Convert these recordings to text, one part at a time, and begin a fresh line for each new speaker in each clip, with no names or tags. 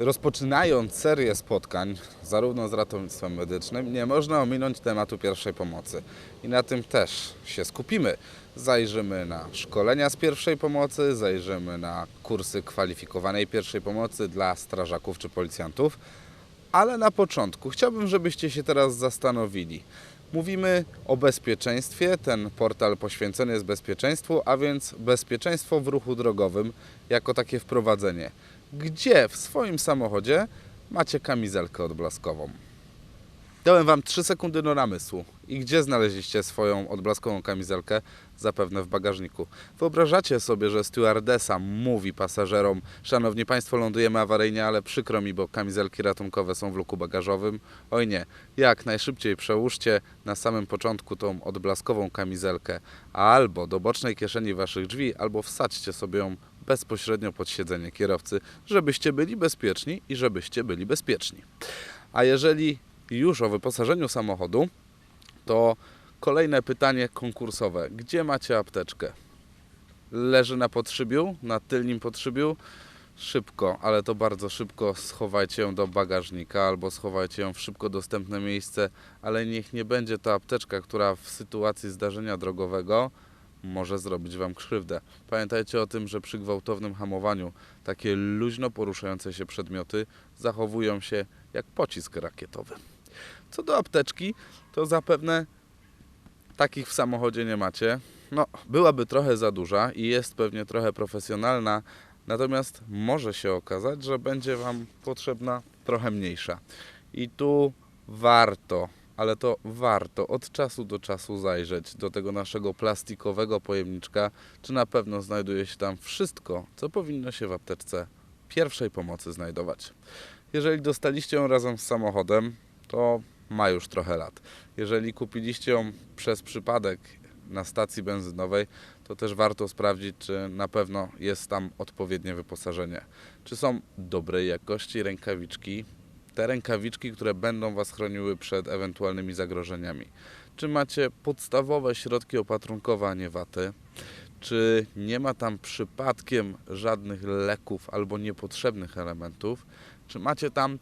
Rozpoczynając serię spotkań, zarówno z ratownictwem medycznym, nie można ominąć tematu pierwszej pomocy. I na tym też się skupimy. Zajrzymy na szkolenia z pierwszej pomocy, zajrzymy na kursy kwalifikowanej pierwszej pomocy dla strażaków czy policjantów. Ale na początku chciałbym, żebyście się teraz zastanowili. Mówimy o bezpieczeństwie. Ten portal poświęcony jest bezpieczeństwu, a więc bezpieczeństwo w ruchu drogowym jako takie wprowadzenie. Gdzie w swoim samochodzie macie kamizelkę odblaskową? Dałem Wam 3 sekundy do namysłu. I gdzie znaleźliście swoją odblaskową kamizelkę? Zapewne w bagażniku. Wyobrażacie sobie, że stewardesa mówi pasażerom: Szanowni Państwo, lądujemy awaryjnie, ale przykro mi, bo kamizelki ratunkowe są w luku bagażowym. Oj nie, jak najszybciej przełóżcie na samym początku tą odblaskową kamizelkę albo do bocznej kieszeni Waszych drzwi, albo wsadźcie sobie ją bezpośrednio pod siedzenie kierowcy, żebyście byli bezpieczni i żebyście byli bezpieczni. A jeżeli już o wyposażeniu samochodu, to kolejne pytanie konkursowe. Gdzie macie apteczkę? Leży na podszybiu, na tylnym podszybiu? Szybko, ale to bardzo szybko schowajcie ją do bagażnika albo schowajcie ją w szybko dostępne miejsce, ale niech nie będzie to apteczka, która w sytuacji zdarzenia drogowego może zrobić Wam krzywdę. Pamiętajcie o tym, że przy gwałtownym hamowaniu takie luźno poruszające się przedmioty zachowują się jak pocisk rakietowy. Co do apteczki, to zapewne takich w samochodzie nie macie. No, byłaby trochę za duża i jest pewnie trochę profesjonalna, natomiast może się okazać, że będzie Wam potrzebna trochę mniejsza. I tu warto, ale to warto od czasu do czasu zajrzeć do tego naszego plastikowego pojemniczka, czy na pewno znajduje się tam wszystko, co powinno się w apteczce pierwszej pomocy znajdować. Jeżeli dostaliście ją razem z samochodem, to ma już trochę lat. Jeżeli kupiliście ją przez przypadek na stacji benzynowej, to też warto sprawdzić, czy na pewno jest tam odpowiednie wyposażenie. Czy są dobrej jakości rękawiczki, te rękawiczki, które będą Was chroniły przed ewentualnymi zagrożeniami. Czy macie podstawowe środki opatrunkowe, a nie waty? Czy nie ma tam przypadkiem żadnych leków albo niepotrzebnych elementów? Czy macie tam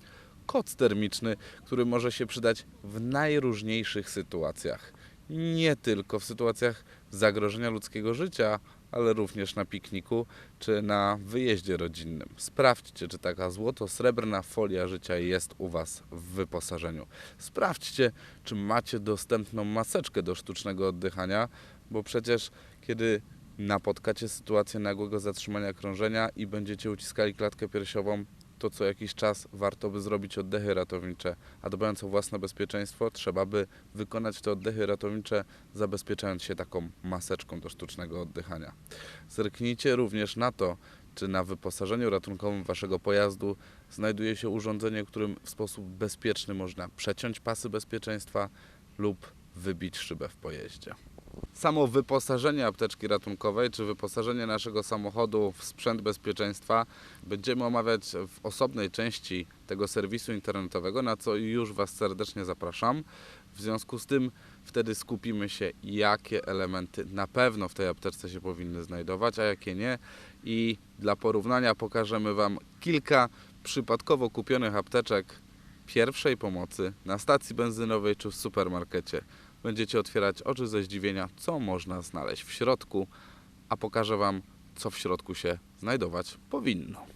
koc termiczny, który może się przydać w najróżniejszych sytuacjach? Nie tylko w sytuacjach zagrożenia ludzkiego życia, ale również na pikniku czy na wyjeździe rodzinnym. Sprawdźcie, czy taka złoto-srebrna folia życia jest u Was w wyposażeniu. Sprawdźcie, czy macie dostępną maseczkę do sztucznego oddychania, bo przecież kiedy napotkacie sytuację nagłego zatrzymania krążenia i będziecie uciskali klatkę piersiową, to co jakiś czas warto by zrobić oddechy ratownicze, a dbając o własne bezpieczeństwo, trzeba by wykonać te oddechy ratownicze, zabezpieczając się taką maseczką do sztucznego oddychania. Zerknijcie również na to, czy na wyposażeniu ratunkowym waszego pojazdu znajduje się urządzenie, którym w sposób bezpieczny można przeciąć pasy bezpieczeństwa lub wybić szybę w pojeździe. Samo wyposażenie apteczki ratunkowej czy wyposażenie naszego samochodu w sprzęt bezpieczeństwa będziemy omawiać w osobnej części tego serwisu internetowego, na co już Was serdecznie zapraszam. W związku z tym wtedy skupimy się, jakie elementy na pewno w tej apteczce się powinny znajdować, a jakie nie. I dla porównania pokażemy Wam kilka przypadkowo kupionych apteczek pierwszej pomocy na stacji benzynowej czy w supermarkecie. Będziecie otwierać oczy ze zdziwienia, co można znaleźć w środku, a pokażę Wam, co w środku się znajdować powinno.